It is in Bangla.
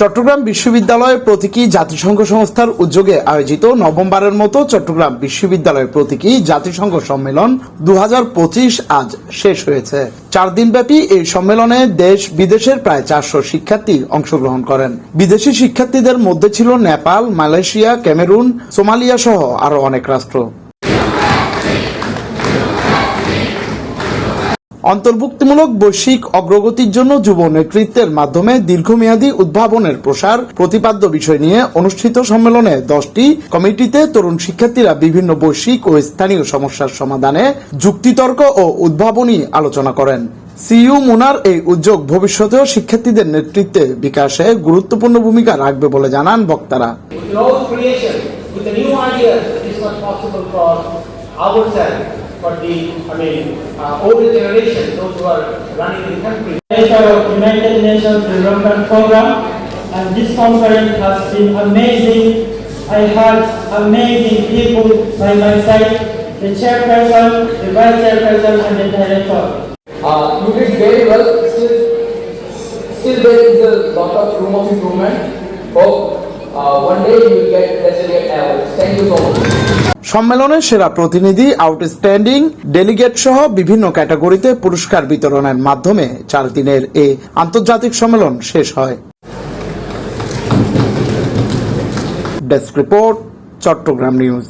চট্টগ্রাম বিশ্ববিদ্যালয় প্রতীকী জাতিসংঘ সংস্থার উদ্যোগে আয়োজিত নভেম্বরের মতো চট্টগ্রাম বিশ্ববিদ্যালয় প্রতীকী জাতিসংঘ সম্মেলন দু হাজার পঁচিশ আজ শেষ হয়েছে। চার দিনব্যাপী এই সম্মেলনে দেশ বিদেশের প্রায় চারশো শিক্ষার্থী অংশগ্রহণ করেন। বিদেশি শিক্ষার্থীদের মধ্যে ছিল নেপাল, মালয়েশিয়া, ক্যামেরুন, সোমালিয়া সহ আরও অনেক রাষ্ট্র। অন্তর্ভুক্তিমূলক বৈশ্বিক অগ্রগতির জন্য যুব নেতৃত্বের মাধ্যমে দীর্ঘমেয়াদী উদ্ভাবনের প্রসার প্রতিপাদ্য বিষয় নিয়ে অনুষ্ঠিত সম্মেলনে দশটি কমিটিতে তরুণ শিক্ষার্থীরা বিভিন্ন বৈশ্বিক ও স্থানীয় সমস্যার সমাধানে যুক্তিতর্ক ও উদ্ভাবনী আলোচনা করেন। সিইউ মুনার এই উদ্যোগ ভবিষ্যতেও শিক্ষার্থীদের নেতৃত্বে বিকাশে গুরুত্বপূর্ণ ভূমিকা রাখবে বলে জানান বক্তারা। With new is not possible for ourselves, for the, I mean, uh, older generation, those who are running the country. Director of United Nations Development Program, and this conference has been amazing. I had amazing people by my side, the chairperson, the vice chairperson, and the director. Uh, you did very well. Still, still there is a lot of room of improvement. Hope uh, one day you will get president awards. Thank you so much. সম্মেলনে সেরা প্রতিনিধি আউটস্ট্যান্ডিং ডেলিগেট সহ বিভিন্ন ক্যাটাগরিতে পুরস্কার বিতরণের মাধ্যমে চার দিনের এ আন্তর্জাতিক সম্মেলন শেষ হয়। Desk report Chittagong news